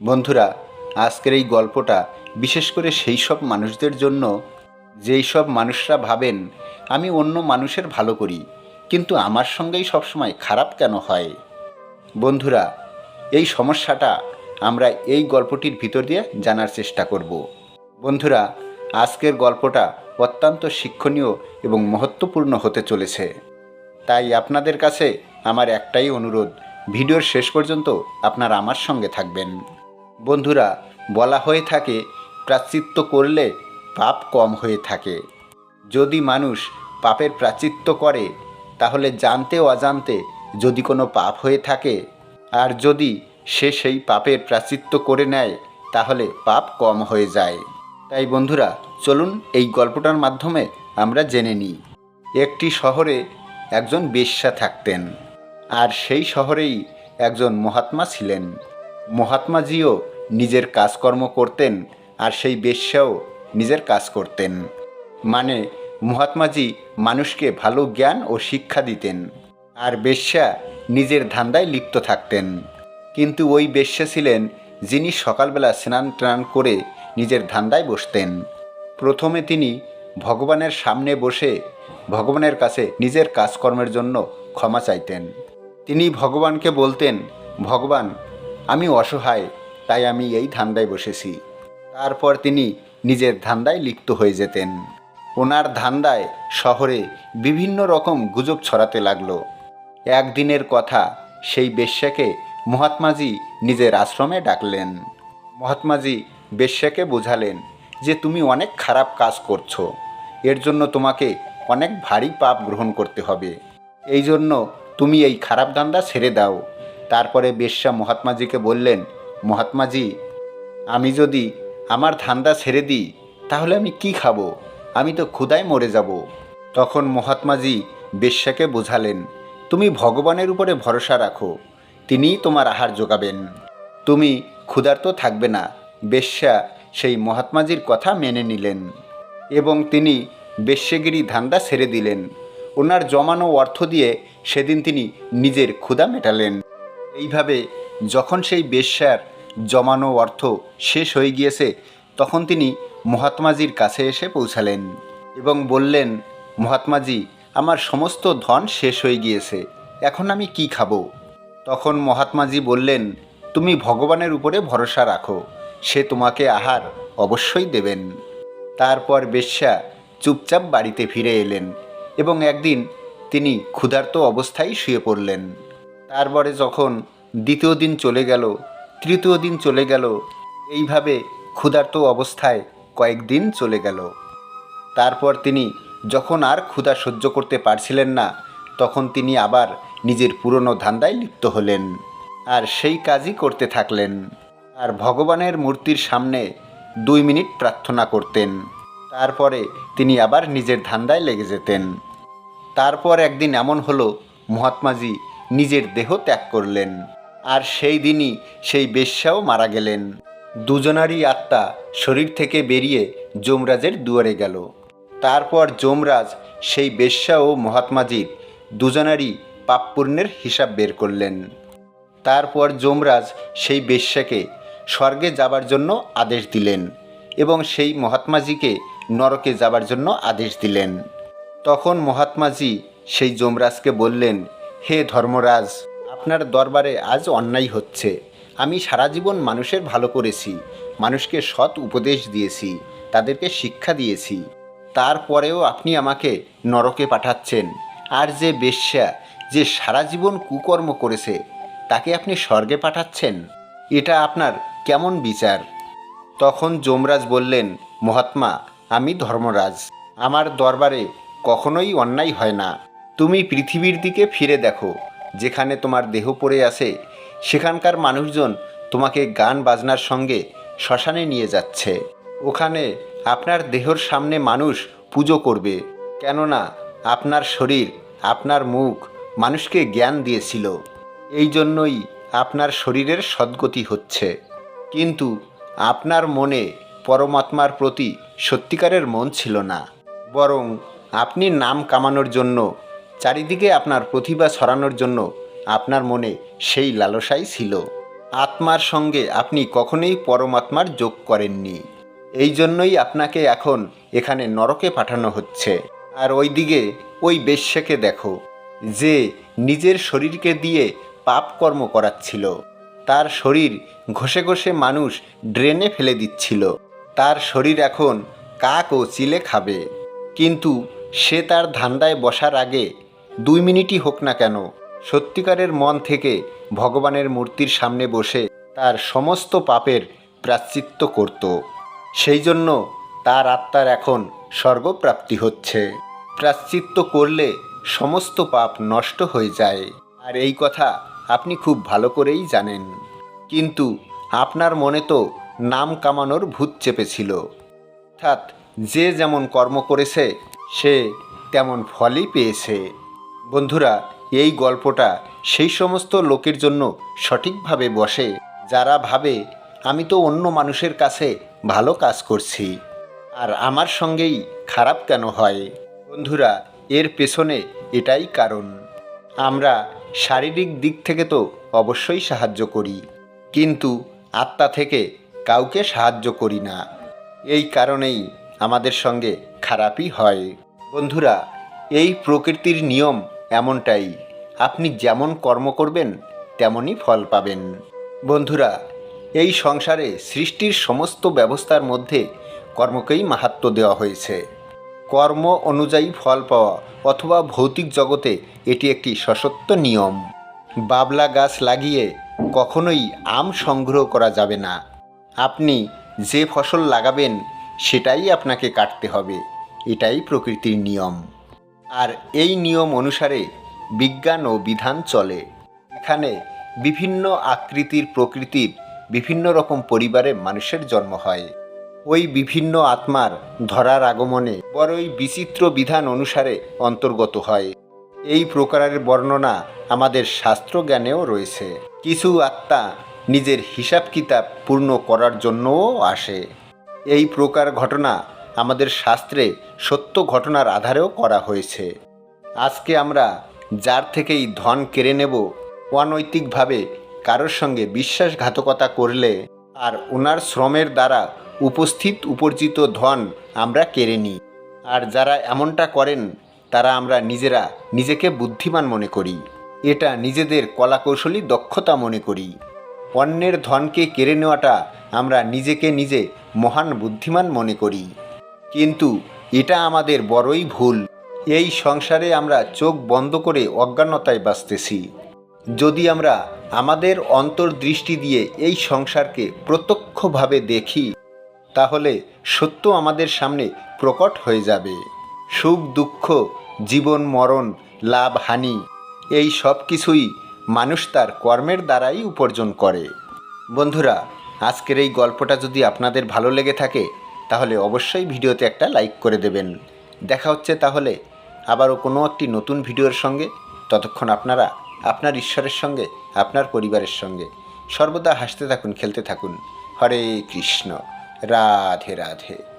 বন্ধুরা, আজকের এই গল্পটা বিশেষ করে সেই সব মানুষদের জন্য, যেই সব মানুষরা ভাবেন, আমি অন্য মানুষের ভালো করি, কিন্তু আমার সঙ্গেই সবসময় খারাপ কেন হয়? বন্ধুরা, এই সমস্যাটা আমরা এই গল্পটির ভিতর দিয়ে জানার চেষ্টা করব। বন্ধুরা, আজকের গল্পটা অত্যন্ত শিক্ষণীয় এবং মহত্বপূর্ণ হতে চলেছে। তাই আপনাদের কাছে আমার একটাই অনুরোধ, ভিডিওর শেষ পর্যন্ত আপনারা আমার সঙ্গে থাকবেন। বন্ধুরা, বলা হয়ে থাকে, প্রাচিত্য করলে পাপ কম হয়ে থাকে। যদি মানুষ পাপের প্রাচিত্য করে, তাহলে জানতে অজান্তে যদি কোনো পাপ হয়ে থাকে, আর যদি সে সেই পাপের প্রাচিত্য করে নেয়, তাহলে পাপ কম হয়ে যায়। তাই বন্ধুরা, চলুন এই গল্পটার মাধ্যমে আমরা জেনে নিই। একটি শহরে একজন বেশ্যা থাকতেন, আর সেই শহরেই একজন মহাত্মা ছিলেন। মহাত্মাজিও নিজের কাজকর্ম করতেন আর সেই বেশ্যাও নিজের কাজ করতেন। মানে মহাত্মাজি মানুষকে ভালো জ্ঞান ও শিক্ষা দিতেন আর বেশ্যা নিজের ধান্দায় লিপ্ত থাকতেন। কিন্তু ওই বেশ্যা ছিলেন যিনি সকালবেলা স্নান টান করে নিজের ধান্দায় বসতেন। প্রথমে তিনি ভগবানের সামনে বসে ভগবানের কাছে নিজের কাজকর্মের জন্য ক্ষমা চাইতেন। তিনি ভগবানকে বলতেন, ভগবান, আমি অসহায় তাই আমি এই ধান্দায় বসেছি। তারপর তিনি নিজের ধান্দায় লিপ্ত হয়ে যেতেন। ওনার ধান্দায় শহরে বিভিন্ন রকম গুজব ছড়াতে লাগল। একদিনের কথা সেই বেশ্যাকে মহাত্মাজি নিজের আশ্রমে ডাকলেন। মহাত্মাজি বেশ্যাকে বোঝালেন যে তুমি অনেক খারাপ কাজ করছ। এর জন্য তোমাকে অনেক ভারী পাপ গ্রহণ করতে হবে। এই জন্য তুমি এই খারাপ ধান্দা ছেড়ে দাও। তারপরে বেশ্যা মহাত্মাজিকে বললেন মহাত্মাজি, আমি যদি আমার ধান্দা ছেড়ে দিই, তাহলে আমি কি খাব? আমি তো ক্ষুদায় মরে যাব। তখন মহাত্মাজি বেশ্যাকে বোঝালেন, তুমি ভগবানের উপরে ভরসা রাখো, তিনিই তোমার আহার যোগাবেন। তুমি ক্ষুধার্ত থাকবে না, বেশ্যা সেই মহাত্মাজির কথা মেনে নিলেন এবং তিনি বেশ্যগিরি ধান্দা ছেড়ে দিলেন। ওনার জমানো অর্থ দিয়ে সেদিন তিনি নিজের ক্ষুধা মেটালেন। এইভাবে যখন সেই বেশ্যার জমানো অর্থ শেষ হয়ে গিয়েছে, তখন তিনি মহাত্মাজির কাছে এসে পৌঁছালেন এবং বললেন, মহাত্মাজি, আমার সমস্ত ধন শেষ হয়ে গিয়েছে, এখন আমি কি খাব? তখন মহাত্মাজি বললেন, তুমি ভগবানের উপরে ভরসা রাখো, সে তোমাকে আহার অবশ্যই দেবেন। তারপর বেশ্যা চুপচাপ বাড়িতে ফিরে এলেন এবং একদিন তিনি ক্ষুধার্ত অবস্থায় শুয়ে পড়লেন। তারপরে যখন দ্বিতীয় দিন চলে গেল তৃতীয় দিন চলে গেল। এইভাবে ক্ষুধার্ত অবস্থায় কয়েকদিন চলে গেল। তারপর তিনি যখন আর ক্ষুধা সহ্য করতে পারছিলেন না, তখন তিনি আবার নিজের পুরনো ধান্দায় লিপ্ত হলেন আর সেই কাজই করতে থাকলেন। আর ভগবানের মূর্তির সামনে দুই মিনিট প্রার্থনা করতেন। তারপরে তিনি আবার নিজের ধান্দায় লেগে যেতেন। তারপর একদিন এমন হলো, মহাত্মাজি নিজের দেহ ত্যাগ করলেন। আর সেই দিনই সেই বেশ্যাও মারা গেলেন। দুজনারই আত্মা শরীর থেকে বেরিয়ে যমরাজের দুয়ারে গেল। তারপর যমরাজ, সেই বেশ্যা ও মহাত্মাজির দুজনারই পাপ পুণ্যের হিসাব বের করলেন। তারপর যমরাজ সেই বেশ্যাকে স্বর্গে যাবার জন্য আদেশ দিলেন এবং সেই মহাত্মাজিকে নরকে যাবার জন্য আদেশ দিলেন। তখন মহাত্মাজি সেই যমরাজকে বললেন, হে ধর্মরাজ আপনার দরবারে আজ অন্যায় হচ্ছে। আমি সারা জীবন মানুষের ভালো করেছি, মানুষকে সৎ উপদেশ দিয়েছি, তাদেরকে শিক্ষা দিয়েছি। তারপরেও আপনি আমাকে নরকে পাঠাচ্ছেন। আর যে বেশ্যা, যে সারা জীবন কুকর্ম করেছে, তাকে আপনি স্বর্গে পাঠাচ্ছেন? এটা আপনার কেমন বিচার? তখন যমরাজ বললেন, মহাত্মা, আমি ধর্মরাজ। আমার দরবারে কখনোই অন্যায় হয় না। তুমি পৃথিবীর দিকে ফিরে দেখো। যেখানে তোমার দেহ পড়ে আছে, সেখানকার মানুষজন তোমাকে গান বাজনার সঙ্গে শ্মশানে নিয়ে যাচ্ছে। ওখানে আপনার দেহর সামনে মানুষ পুজো করবে। কেননা আপনার শরীর, আপনার মুখ মানুষকে জ্ঞান দিয়েছিল। এই জন্যই আপনার শরীরের সদ্গতি হচ্ছে। কিন্তু আপনার মনে পরমাত্মার প্রতি সত্যিকারের মন ছিল না। বরং আপনি নাম কামানোর জন্য চারিদিকে আপনার প্রতিভা ছড়ানোর জন্য আপনার মনে সেই লালসাই ছিল। আত্মার সঙ্গে আপনি কখনোই পরমাত্মার যোগ করেননি। এই জন্যই আপনাকে এখন এখানে নরকে পাঠানো হচ্ছে। আর ওইদিকে ওই বেশ্যাকে দেখো, যে নিজের শরীরকে দিয়ে পাপ কর্ম করাচ্ছিল। তার শরীর ঘষে ঘষে মানুষ ড্রেনে ফেলে দিচ্ছিল। তার শরীর এখন কাক ও চিলে খাবে। কিন্তু সে তার ধান্দায় বসার আগে দুই মিনিটই হোক না কেন, সত্যিকারের মন থেকে ভগবানের মূর্তির সামনে বসে তার সমস্ত পাপের প্রাশ্চিত্য করত। সেই জন্য তার আত্মার এখন স্বর্গপ্রাপ্তি হচ্ছে। প্রাশ্চিত্য করলে সমস্ত পাপ নষ্ট হয়ে যায়। আর এই কথা আপনি খুব ভালো করেই জানেন। কিন্তু আপনার মনে তো নাম কামানোর ভূত চেপেছিল। অর্থাৎ যে যেমন কর্ম করেছে, সে তেমন ফলই পেয়েছে। বন্ধুরা, এই গল্পটা সেই সমস্ত লোকের জন্য সঠিকভাবে বসে। যারা ভাবে, আমি তো অন্য মানুষের কাছে ভালো কাজ করছি, আর আমার সঙ্গেই খারাপ কেন হয়? বন্ধুরা, এর পেছনে এটাই কারণ। আমরা শারীরিক দিক থেকে তো অবশ্যই সাহায্য করি, কিন্তু আত্মা থেকে কাউকে সাহায্য করি না। এই কারণেই আমাদের সঙ্গে খারাপই হয়। বন্ধুরা, এই প্রকৃতির নিয়ম এমনটাই। আপনি যেমন কর্ম করবেন, তেমনই ফল পাবেন। বন্ধুরা, এই সংসারে সৃষ্টির সমস্ত ব্যবস্থার মধ্যে কর্মকেই মাহাত্ম দেওয়া হয়েছে। কর্ম অনুযায়ী ফল পাওয়া অথবা ভৌতিক জগতে এটি একটি সশত্ব নিয়ম। বাবলা গাছ লাগিয়ে কখনোই আম সংগ্রহ করা যাবে না। আপনি যে ফসল লাগাবেন, সেটাই আপনাকে কাটতে হবে। এটাই প্রকৃতির নিয়ম। আর এই নিয়ম অনুসারে বিজ্ঞান ও বিধান চলে। এখানে বিভিন্ন আকৃতির প্রকৃতির বিভিন্ন রকম পরিবারে মানুষের জন্ম হয়। ওই বিভিন্ন আত্মার ধরার আগমনে বড়ই বিচিত্র বিধান অনুসারে অন্তর্গত হয়। এই প্রকারের বর্ণনা আমাদের শাস্ত্র জ্ঞানেও রয়েছে। কিছু আত্মা নিজের হিসাব কিতাব পূর্ণ করার জন্যও আসে। এই প্রকার ঘটনা আমাদের শাস্ত্রে সত্য ঘটনার আধারেও করা হয়েছে। আজকে আমরা যার থেকেই ধন কেড়ে নেব, অনৈতিকভাবে কারোর সঙ্গে বিশ্বাসঘাতকতা করলে আর ওনার শ্রমের দ্বারা উপস্থিত উপার্জিত ধন আমরা কেড়ে নিই। আর যারা এমনটা করেন, তারা আমরা নিজেরা নিজেকে বুদ্ধিমান মনে করি। এটা নিজেদের কলাকৌশলী দক্ষতা মনে করি। অন্যের ধনকে কেড়ে নেওয়াটা আমরা নিজেকে নিজে মহান বুদ্ধিমান মনে করি। কিন্তু এটা আমাদের বড়ই ভুল। এই সংসারে আমরা চোখ বন্ধ করে অজ্ঞানতায় বাঁচতেছি। যদি আমরা আমাদের অন্তর্দৃষ্টি দিয়ে এই সংসারকে প্রত্যক্ষভাবে দেখি, তাহলে সত্য আমাদের সামনে প্রকট হয়ে যাবে। সুখ, দুঃখ, জীবন, মরণ, লাভ, হানি, এই সব কিছুই মানুষ তার কর্মের দ্বারাই উপার্জন করে। বন্ধুরা, আজকের এই গল্পটা যদি আপনাদের ভালো লেগে থাকে তাহলে অবশ্যই ভিডিওতে একটা লাইক করে দেবেন। দেখা হচ্ছে তাহলে আবারও কোনো একটি নতুন ভিডিওর সঙ্গে। ততক্ষণ আপনারা আপনার ঈশ্বরের সঙ্গে, আপনার পরিবারের সঙ্গে। সর্বদা হাসতে থাকুন, খেলতে থাকুন। হরে কৃষ্ণ। রাধে রাধে।